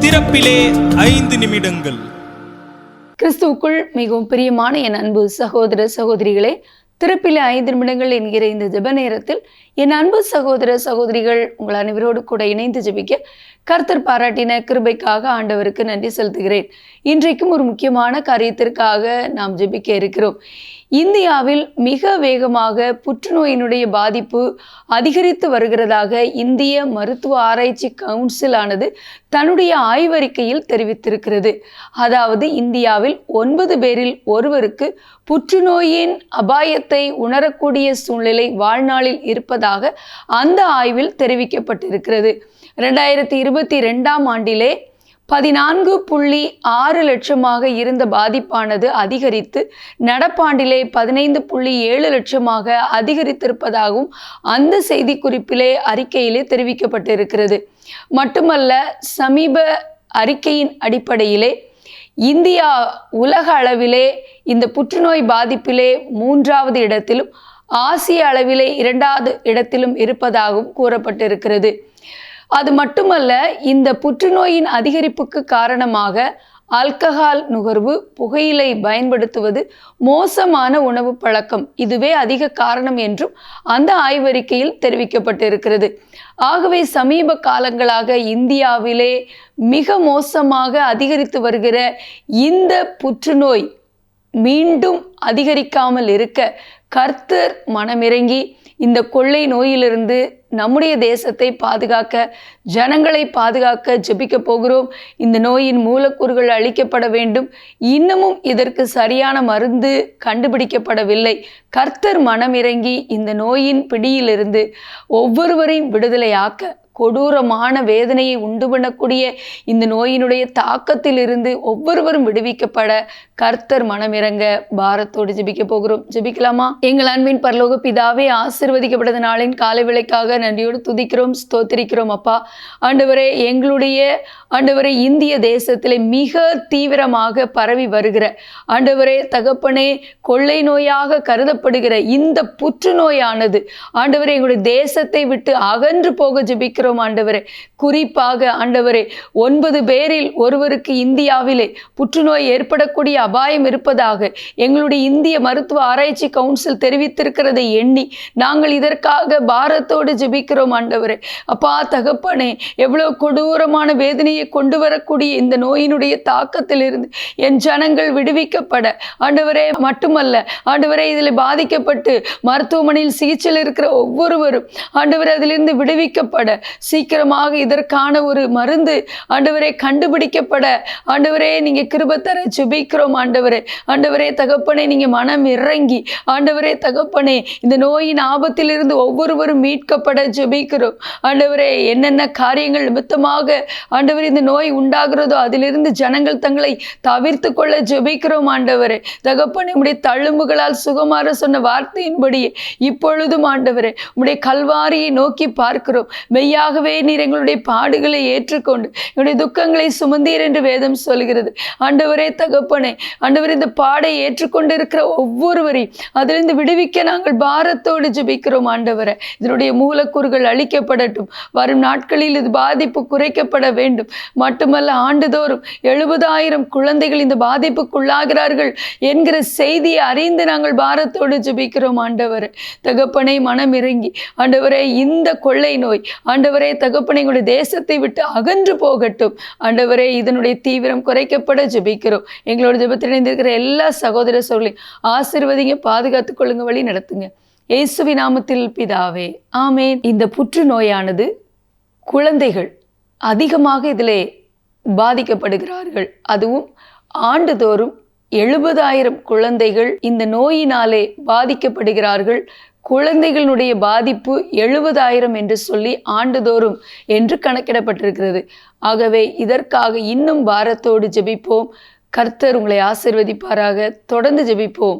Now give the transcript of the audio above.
திறப்பிலே ஐந்து நிமிடங்கள். கிறிஸ்துவுக்குள் மிகவும் பிரியமான என் அன்பு சகோதர சகோதரிகளே திறப்பிலே ஐந்து நிமிடங்கள் என்கிற இந்த ஜெப நேரத்தில் என் அன்பு சகோதர சகோதரிகள் உங்கள் அனைவரோடு கூட இணைந்து ஜெபிக்க கர்த்தர் பாராட்டின கிருபைக்காக ஆண்டவருக்கு நன்றி செலுத்துகிறேன். இன்றைக்கும் ஒரு முக்கியமான காரியத்திற்காக நாம் ஜபிக்க இருக்கிறோம். இந்தியாவில் மிக வேகமாக புற்றுநோயினுடைய பாதிப்பு அதிகரித்து வருகிறதாக இந்திய மருத்துவ ஆராய்ச்சி கவுன்சிலானது தன்னுடைய ஆய்வறிக்கையில் தெரிவித்திருக்கிறது. அதாவது இந்தியாவில் ஒன்பது பேரில் ஒருவருக்கு புற்றுநோயின் அபாயத்தை உணரக்கூடிய சூழ்நிலை வாழ்நாளில் இருப்பதாக அந்த ஆய்வில் தெரிவிக்கப்பட்டிருக்கிறது. ரெண்டாயிரத்தி இருபத்தி ரெண்டாம் ஆண்டிலே பதினான்கு புள்ளி ஆறு லட்சமாக இருந்த பாதிப்பானது அதிகரித்து நடப்பாண்டிலே பதினைந்து புள்ளி ஏழு லட்சமாக அதிகரித்திருப்பதாகவும் அந்த செய்திக்குறிப்பிலே அறிக்கையிலே தெரிவிக்கப்பட்டிருக்கிறது. மட்டுமல்ல சமீப அறிக்கையின் அடிப்படையிலே இந்தியா உலக அளவிலே இந்த புற்றுநோய் பாதிப்பிலே மூன்றாவது இடத்திலும் ஆசிய அளவிலே இரண்டாவது இடத்திலும் இருப்பதாகவும் கூறப்பட்டிருக்கிறது. அது மட்டுமல்ல இந்த புற்றுநோயின் அதிகரிப்புக்கு காரணமாக ஆல்கஹால் நுகர்வு புகையிலை பயன்படுத்துவது மோசமான உணவு பழக்கம். இதுவே அதிக காரணம் என்றும் அந்த ஆய்வறிக்கையில் தெரிவிக்கப்பட்டிருக்கிறது. ஆகவே சமீப காலங்களாக இந்தியாவிலே மிக மோசமாக அதிகரித்து வருகிற இந்த புற்றுநோய் மீண்டும் அதிகரிக்காமல் இருக்க கர்த்தர் மனமிறங்கி இந்த கொள்ளை நோயிலிருந்து நம்முடைய தேசத்தை பாதுகாக்க ஜனங்களை பாதுகாக்க ஜெபிக்க போகிறோம். இந்த நோயின் மூலக்கூறுகள் அழிக்கப்பட வேண்டும். இன்னமும் இதற்கு சரியான மருந்து கண்டுபிடிக்கப்படவில்லை. கர்த்தர் மனமிறங்கி இந்த நோயின் பிடியிலிருந்து ஒவ்வொருவரையும் விடுதலையாக்க கொடூரமான வேதனையை உண்டு பண்ணக்கூடிய இந்த நோயினுடைய தாக்கத்திலிருந்து ஒவ்வொருவரும் விடுவிக்கப்பட கர்த்தர் மனமிறங்க பாரத்தோடு ஜெபிக்க போகிறோம். ஜெபிக்கலாமா? எங்கள் அன்பின் பரலோக பிதாவே ஆசிர்வதிக்கப்பட்டது நாளின் காலை விலைக்காக நன்றியோடு துதிக்கிறோம் ஸ்தோத்திரிக்கிறோம் அப்பா. ஆண்டவரே எங்களுடைய ஆண்டவரே இந்திய தேசத்திலே மிக தீவிரமாக பரவி வருகிற ஆண்டவரே தகப்பனே கொள்ளை நோயாக கருதப்படுகிற இந்த புற்றுநோயானது ஆண்டவரே எங்களுடைய தேசத்தை விட்டு அகன்று போக ஜெபிக்கிறோம் ஆண்டவரே. குறிப்பாக ஆண்டவரே ஒன்பது பேரில் ஒருவருக்கு இந்தியாவிலே புற்றுநோய் ஏற்படக்கூடிய அபாயம் இருப்பதாக எங்களுடைய இந்திய மருத்துவ ஆராய்ச்சி கவுன்சில் தெரிவித்திருக்கிறதை எண்ணி நாங்கள் இதற்காக பாரத்தோடு ஜெபிக்கிறோம் ஆண்டவரே. அப்பா தகப்பனே எவ்வளவு கொடூரமான வேதனையை கொண்டு வரக்கூடிய இந்த நோயினுடைய தாக்கத்திலிருந்து என் ஜனங்கள் விடுவிக்கப்பட. ஆண்டவரே மட்டுமல்ல ஆண்டவரே இதில் பாதிக்கப்பட்டு மருத்துவமனையில் சிகிச்சையில் இருக்கிற ஒவ்வொருவரும் ஆண்டவரே அதிலிருந்து விடுவிக்கப்பட. சீக்கிரமாக இதற்கான ஒரு மருந்து ஆண்டவரே கண்டுபிடிக்கப்பட. ஆண்டவரே நீங்க கிருபத்தர ஜெபிக்கிறோம் ஆண்டவரே ஆண்டவரே தகப்பனே நீங்க மனம் இறங்கி ஆண்டவரே தகப்பனே இந்த நோயின் ஆபத்திலிருந்து ஒவ்வொருவரும் மீட்கப்பட ஜெபிக்கிறோம். ஆண்டவரே என்னென்ன காரியங்கள் நிமித்தமாக ஆண்டவர் இந்த நோய் உண்டாகிறதோ அதிலிருந்து ஜனங்கள் தங்களை தவிர்த்து கொள்ள ஜெபிக்கிறோம் ஆண்டவரே. தகப்பனே உடைய தழும்புகளால் சுகமாற சொன்ன வார்த்தையின்படியே இப்பொழுதும் ஆண்டவரே உடைய கல்வாரியை நோக்கி பார்க்கிறோம். மெய்யாகவே நீர் எங்களுடைய பாடுகளை ஏற்றுக்கொண்டு எங்களுடைய துக்கங்களை சுமந்தீர் என்று வேதம் சொல்கிறது. ஆண்டவரே தகப்பனே ஆண்டவர் இந்த பாடை ஏற்றுக்கொண்டு இருக்கிற ஒவ்வொருவரையும் அதிலிருந்து விடுவிக்க நாங்கள் பாரத்தோடு ஜபிக்கிறோம் ஆண்டவரை. இதனுடைய மூலக்கூறுகள் அழிக்கப்படட்டும். வரும் நாட்களில் இது பாதிப்பு குறைக்கப்பட வேண்டும். மட்டுமல்ல ஆண்டுதோறும் எழுபதாயிரம் குழந்தைகள் இந்த பாதிப்புக்குள்ளாகிறார்கள் என்கிற செய்தியை அறிந்து நாங்கள் பாரத்தோடு ஜபிக்கிறோம் ஆண்டவரே. தகப்பனை மனம் இறங்கி ஆண்டவரே இந்த கொள்ளை நோய் ஆண்டவரே தகப்பனை உங்களுடைய தேசத்தை விட்டு அகன்று போகட்டும். ஆண்டவரே இதனுடைய தீவிரம் குறைக்கப்பட ஜபிக்கிறோம். எங்களோட ஜெபத்தில் இணைந்திருக்கிற எல்லா சகோதர சோழர்களையும் ஆசிர்வதிங்க பாதுகாத்து கொள்ளுங்க வழி நடத்துங்க. இயேசுவி நாமத்தில் பிதாவே ஆமேன். இந்த புற்றுநோயானது குழந்தைகள் அதிகமாக இதிலே பாதிக்கப்படுகிறார்கள். அதுவும் ஆண்டுதோறும் எழுபதாயிரம் குழந்தைகள் இந்த நோயினாலே பாதிக்கப்படுகிறார்கள். குழந்தைகளுடைய பாதிப்பு எழுபதாயிரம் என்று சொல்லி ஆண்டுதோறும் என்று கணக்கிடப்பட்டிருக்கிறது. ஆகவே இதற்காக இன்னும் பாரத்தோடு ஜெபிப்போம். கர்த்தர் உங்களை ஆசிர்வதிப்பாராக. தொடர்ந்து ஜெபிப்போம்.